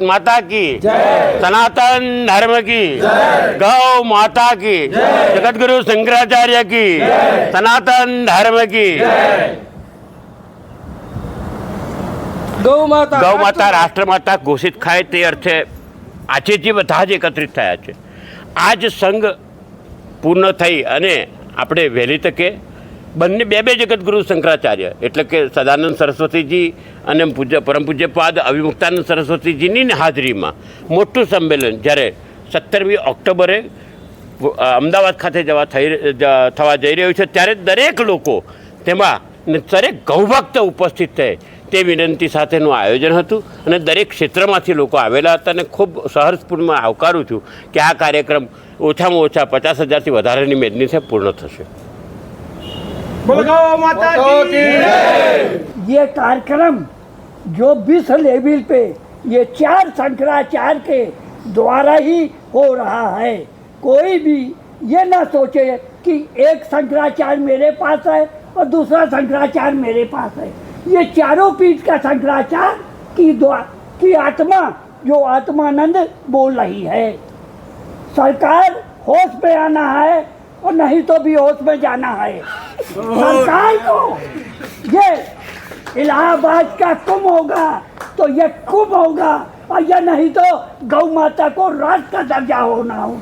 ભારત માતા કી સનાતન ધર્મ કી ગૌ માતા કી જગદગુરુ શંકરાચાર્ય કી સનાતન ધર્મ કી ગૌ માતા ગૌ માતા ઘોષિત ખાય તે અર્થે આજે જે બધા જ એકત્રિત થયા છે. આજ સંઘ પૂર્ણ થઈ અને આપણે વહેલી તકે બંને બે બે જગતગુરુ શંકરાચાર્ય. એટલે કે સદાનંદ સરસ્વતીજી અને પૂજ્ય પરમ પૂજ્યપાદ અવિમુક્તાનંદ સરસ્વતીજીની હાજરીમાં મોટું સંમેલન જ્યારે સત્તરમી ઓક્ટોબરે અમદાવાદ ખાતે જવા થઈ થવા જઈ રહ્યું છે, ત્યારે દરેક લોકો તેમાં દરેક ગૌભક્ત ઉપસ્થિત થાય તે વિનંતી સાથેનું આયોજન હતું અને દરેક ક્ષેત્રમાંથી લોકો આવેલા હતા અને ખૂબ સહર્ષપૂર્ણમાં આવકારું છું કે આ કાર્યક્રમ ઓછામાં ઓછા પચાસ હજારથી વધારેની મેદની છે પૂર્ણ થશે. माता की ये कार्यक्रम जो विश्व लेवल पे ये चार शंकराचार्य के द्वारा ही हो रहा है। कोई भी ये ना सोचे कि एक शंकराचार्य मेरे पास है और दूसरा शंकराचार्य मेरे पास है ये चारों पीठ का शंकराचार्य की द्वार की आत्मा जो आत्मानंद बोल रही है। सरकार होश पे आना है और नहीं तो भी होश में जाना है। संसार को ये इलाहाबाद का कुंभ होगा तो ये कुंभ होगा, और यह नहीं तो गौ माता को राज का दर्जा होना होगा।